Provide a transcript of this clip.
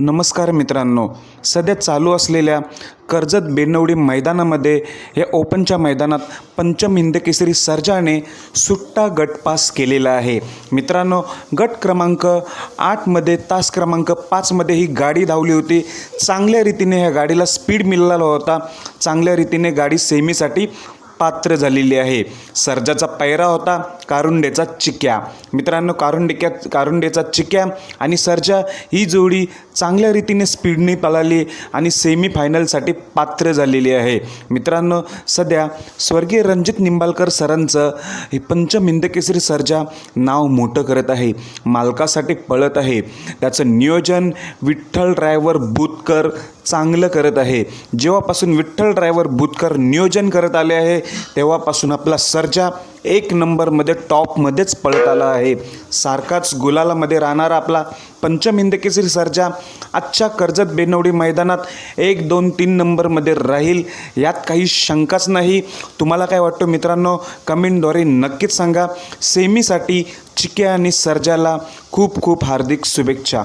नमस्कार मित्रांनो. सध्या चालू असलेल्या कर्जत बेनवडी मैदानामध्ये या ओपनच्या मैदानात पंचम हिंद केसरी सर्जाने सुट्टा गट पास केलेला आहे. मित्रांनो गट क्रमांक आठमध्ये तास क्रमांक पाचमध्ये ही गाडी धावली होती. चांगल्या रीतीने ह्या गाडीला स्पीड मिळाला होता. चांगल्या रीतीने गाडी सेमीसाठी पात्र झालेली आहे. सर्जाचा पैरा होता कारुंडेचा चिक्या. मित्रांनो कारुंडेक्या कारुंडेचा चिक्या आणि सर्जा ही जोडी चांगल्या रीतीने स्पीडने पळाली आणि सेमीफायनलसाठी पात्र झालेली आहे. मित्रांनो सध्या स्वर्गीय रणजित निंबाळकर सरांचं हे पंचमिंदकेसरी सर्जा नाव मोठं करत आहे. मालकासाठी पळत आहे. त्याचं नियोजन विठ्ठल ड्रायव्हर बुतकर चांगलं करत आहे. जेव्हापासून विठ्ठल ड्रायव्हर बुतकर नियोजन करत आले आहे तेव्हापासून आपला सर्जा एक नंबरमध्ये टॉपमध्येच पळत आला आहे. सारखाच गुलालामध्ये राहणारा आपला पंचम हिंदकेसरी सर्जा आजच्या कर्जत बेनवडी मैदानात एक दोन तीन नंबरमध्ये राहील यात काही शंकाच नाही. तुम्हाला काय वाटतं मित्रांनो? कमेंटद्वारे नक्कीच सांगा. सेमीसाठी चिके आणि सर्जाला खूप खूप हार्दिक शुभेच्छा.